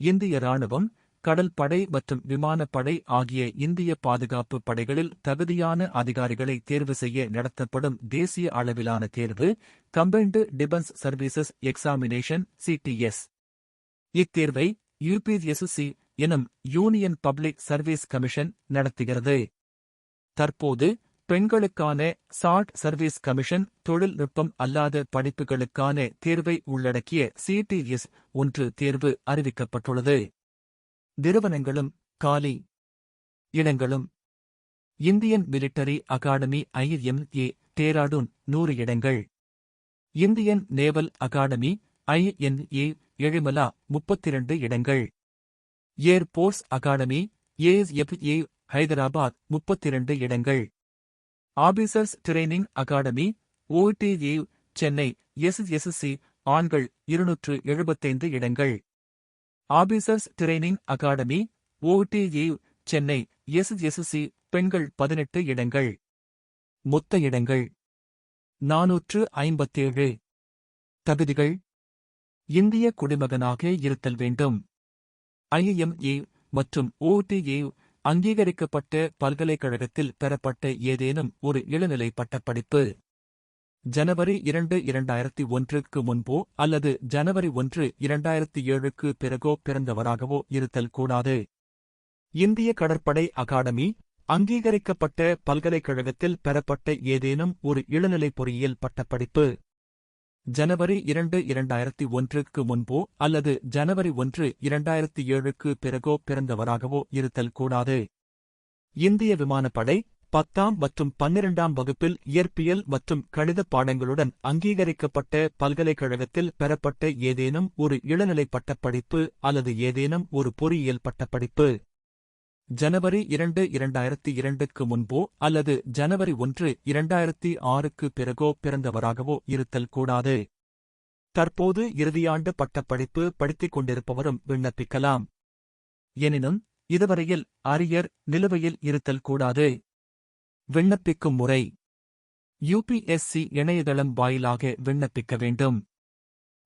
இந்திய ராணுவம் கடல் படை மற்றும் விமானப்படை ஆகிய இந்திய பாதுகாப்பு படைகளில் தகுதியான அதிகாரிகளை தேர்வு செய்ய நடத்தப்படும் தேசிய அளவிலான தேர்வு combined defence services examination CDS இத்தேர்வை UPSC எனும் யூனியன் பப்ளிக் சர்வீஸ் கமிஷன் நடத்துகிறது. தற்போது பெண்களுக்கான சார்ட் சர்வீஸ் கமிஷன் தொழில்நுட்பம் அல்லாத படிப்புகளுக்கான தேர்வை உள்ளடக்கிய சிடிஎஸ் ஒன்று தேர்வு அறிவிக்கப்பட்டுள்ளது. நிறுவனங்களும் காலி இடங்களும் Indian military academy IMA Dehradun நூறு இடங்கள் Indian naval academy INA Ezhimala முப்பத்திரண்டு இடங்கள் air force academy ASFA Hyderabad முப்பத்திரண்டு இடங்கள் officers training academy OTA Chennai SSC ஆண்கள் இருநூற்று எழுபத்தைந்து இடங்கள். Officers training academy OTA Chennai SSC பெண்கள் பதினெட்டு இடங்கள். மொத்த இடங்கள் நாநூற்று ஐம்பத்தேழு. தகுதிகள் இந்திய குடிமகனாக இருத்தல் வேண்டும். ஐஎம்ஏ மற்றும் ஓடிஏ அங்கீகரிக்கப்பட்ட பல்கலைக்கழகத்தில் பெறப்பட்ட ஏதேனும் ஒரு இளநிலை பட்டப்படிப்பு? ஜனவரி இரண்டு இரண்டாயிரத்தி ஒன்றுக்கு முன்போ அல்லது ஜனவரி ஒன்று இரண்டாயிரத்தி ஏழுக்கு பிறகோ பிறந்தவராகவோ இருத்தல் கூடாது. இந்திய கடற்படை அகாடமி அங்கீகரிக்கப்பட்ட பல்கலைக்கழகத்தில் பெறப்பட்ட ஏதேனும் ஒரு இளநிலை பொறியியல் பட்டப்படிப்பு? ஜனவரி இரண்டு இரண்டாயிரத்தி ஒன்றுக்கு முன்போ அல்லது ஜனவரி ஒன்று இரண்டாயிரத்தி ஏழுக்கு பிறகோ பிறந்தவராகவோ இருத்தல் கூடாது. இந்திய விமானப்படை பத்தாம் மற்றும் பன்னிரண்டாம் வகுப்பில் இயற்பியல் மற்றும் கணித பாடங்களுடன் அங்கீகரிக்கப்பட்ட பல்கலைக்கழகத்தில் பெறப்பட்ட ஏதேனும் ஒரு இளநிலை பட்டப்படிப்பு அல்லது ஏதேனும் ஒரு பொறியியல் பட்டப்படிப்பு. ஜனவரி இரண்டு இரண்டாயிரத்தி இரண்டுக்கு முன்போ அல்லது ஜனவரி ஒன்று இரண்டாயிரத்தி ஆறுக்கு பிறகோ பிறந்தவராகவோ இருத்தல் கூடாது. தற்போது இறுதியாண்டு பட்டப்படிப்பு படித்துக் கொண்டிருப்பவரும் விண்ணப்பிக்கலாம். எனினும் இதுவரையில் அரியர் நிலுவையில் இருத்தல் கூடாது. விண்ணப்பிக்கும் முறை. யுபிஎஸ்சி இணையதளம் வாயிலாக விண்ணப்பிக்க வேண்டும்.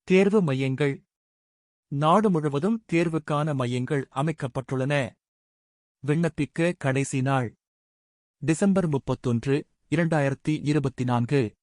தேர்வு மையங்கள். நாடு முழுவதும் தேர்வுக்கான மையங்கள் அமைக்கப்பட்டுள்ளன. விண்ணப்பிக்க கடைசி நாள். டிசம்பர் முப்பத்தொன்று இரண்டாயிரத்தி இருபத்தி நான்கு.